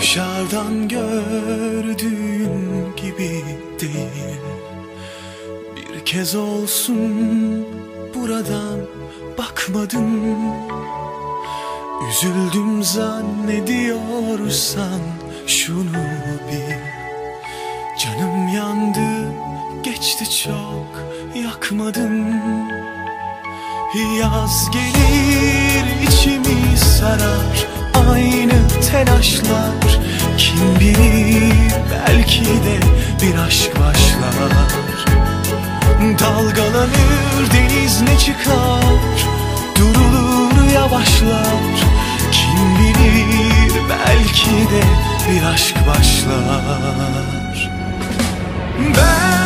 Dışarıdan gördüğüm kez olsun buradan bakmadım Üzüldüm zannediyorsan şunu bil. Canım yandı geçti çok yakmadım. Yaz gelir içimi sarar aynı telaşlar. Kim bilir belki de bir aşk başlar Dalgalanır deniz ne çıkar? Durulur yavaşlar. Kim bilir belki de bir aşk başlar. Ben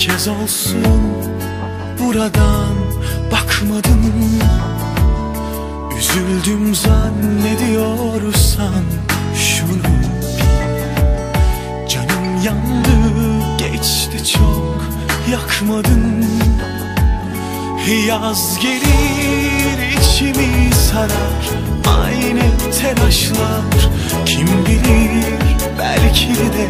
kez olsun buradan bakmadım Üzüldüm zannediyorsan şunu bil. Canım yandı geçti çok yakmadın. Yaz gelir içimi sarar. Aynı telaşlar Kim bilir belki de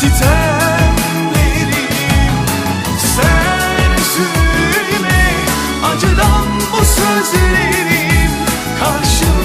sitemlerim Sen söyle acıdan bu sözlerim. Karşıma